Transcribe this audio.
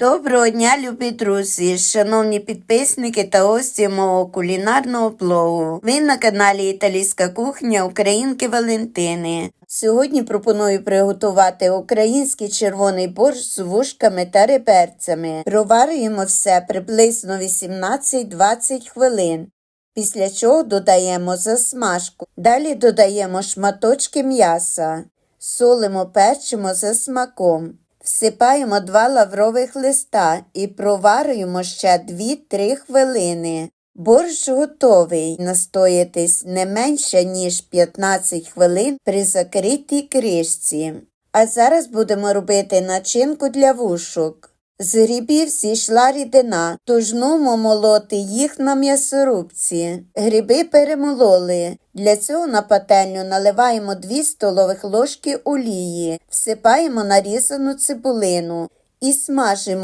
Доброго дня, любі друзі, шановні підписники та гості мого кулінарного блогу. Ви на каналі Італійська кухня Українки Валентини. Сьогодні пропоную приготувати український червоний борщ з вушками та реберцями. Проварюємо все приблизно 18-20 хвилин. Після чого додаємо засмажку. Далі додаємо шматочки м'яса. Солимо, перчимо за смаком. Всипаємо два лаврових листа і проварюємо ще 2-3 хвилини. Борщ готовий настоятись не менше, ніж 15 хвилин при закритій кришці. А зараз будемо робити начинку для вушок. З грибів зійшла рідина, тож нумо молоти їх на м'ясорубці. Гриби перемололи. Для цього на пательню наливаємо 2 столових ложки олії, всипаємо нарізану цибулину і смажимо